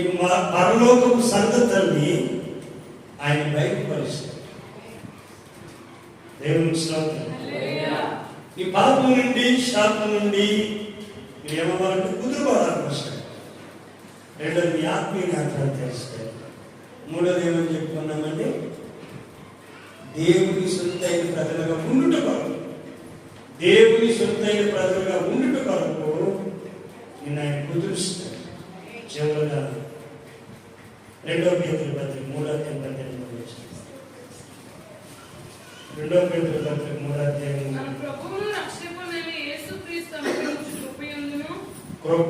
నీకు మ- పరలోకపు సంగతుల్ని ఆయన బయటపరుస్తాడు దేవునికి స్తోత్రం. ఈ పాపం నుండి శాపం నుండి మీరు ఏమవ్వాలంటే కుదురుకోవాలని వస్తాడు రెండోది మీ ఆత్మీయ యాత్ర తెలుస్తాయి. మూడోది ఏమని చెప్పుకున్నామండి? దేవుని సొంతైన ప్రజలుగా ఉండుట దేవుని సొంతైన ప్రజలుగా ఉండు రెండో పేదల పత్రిక మూడో అధ్యాయం పద్దెనిమిది వచ్చిన. రెండో పేదల పత్రిక మూడో అధ్యాయం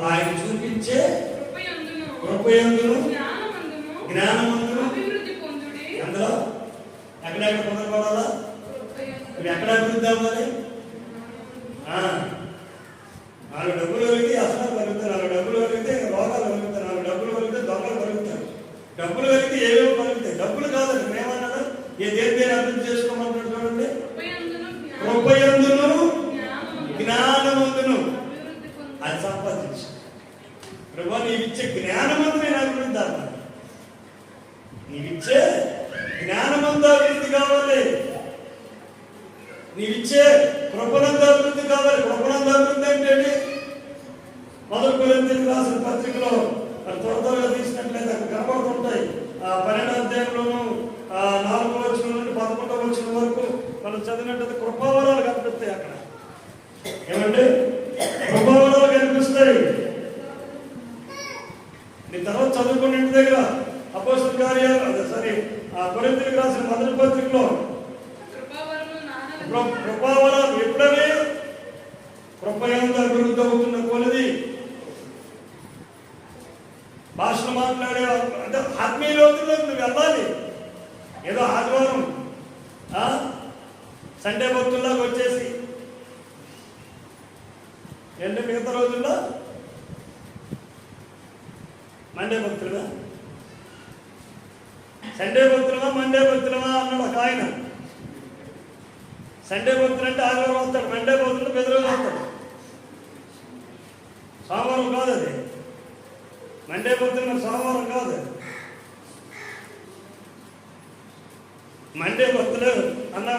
ఆయన చూపించే కృపయందును, జ్ఞానమందును? జ్ఞానమందును? అభివృద్ధి పొందుడి. అందులో ఎక్కడెక్కడ పొందకూడదా కృపయందును నువ్వు ఎక్కడ అభివృద్ధి అవ్వాలి ఆ, నాలుగు డబ్బులు కలిగితే అసలు కలుగుతాయి నాలుగు డబ్బులు కలిగితే రోగాలు కలుగుతాయి నాలుగు డబ్బులు కలిగితే దొంగలు కలుగుతాయి డబ్బులు కలిగితే ఏమేమి పలుకుతాయి డబ్బులు కాదండి మేమన్నా ఏ దేని దేని అర్థం చేసుకోమంటాడు చూడండి. కృపయందును జ్ఞానమందును. అది సంపాదించు. ప్రభు నీవిచ్చే జ్ఞానమందు నేను అభివృద్ధి అవ్వాలి నీవిచ్చే జ్ఞానమందు అభివృద్ధి కావాలి. నీవిచ్చే కృపణంద అభివృద్ధి కావాలి. కృపణంద అభివృద్ధి అంటే మొదటి రాసిన పత్రికలో త్వర త్వరగా తీసినట్లయితే అక్కడ కనబడుతుంటాయి. ఆ పన్నెండు అధ్యాయంలోను ఆ నాలుగో వచ్చిన నుండి పదకొండవ వచ్చిన వరకు మనం చదివినట్లయితే కృపావరాలు కనిపిస్తాయి అక్కడ. ఏమంటే కృపావరాలు కనిపిస్తాయి. నీ తర్వాత చదువుకున్న ఇంటి దగ్గర అపోజిట్ కార్యాలు అదే సరే ఆ కొరింథీయులకు రాసిన మొదటి పత్రికలో కృపావరాలు ఎప్పుడనే కృపయంత అభివృద్ధి అవుతున్న కొలది భాషలు మాట్లాడే అంటే ఆత్మీయ లోతుల్లో నువ్వు వెళ్ళాలి. ఏదో ఆదివారం ఆ? సండే భక్తుల్లాగా వచ్చేసి. ఏంటి మిగతా రోజుల్లో మండే భక్తులుగా. సండే భక్తులమా మండే భక్తులమా అన్నాడు ఒక ఆయన. సండే భక్తులు అంటే ఆదివారం వస్తాడు మండే భక్తులు బెదరోజు వస్తాడు సోమవారం కాదు అది మండే మరి సోమవారం కాదు. మండే భక్తులు అన్నా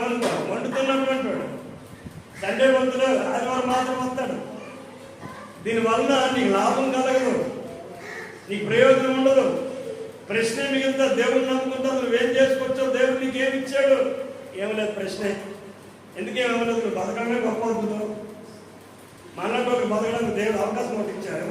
వండుతున్నటువంటి వాడు. సండే భక్తులు ఆదివారం మాత్రం వస్తాడు. దీనివల్ల నీకు లాభం కలగదు. నీకు ప్రయోజనం ఉండదు. ప్రశ్న మిగిలితే దేవుడు నమ్ముకుంటా నువ్వేం చేసుకోవచ్చో దేవుడు నీకు ఏమి ఇచ్చాడు? ఏమి లేదు ప్రశ్నే. ఎందుకేమీ లేదు? నువ్వు బతకడమే గొప్ప అద్భుతం. మనకు బతకడానికి దేవుడు అవకాశం ఒకటి ఇచ్చాడు.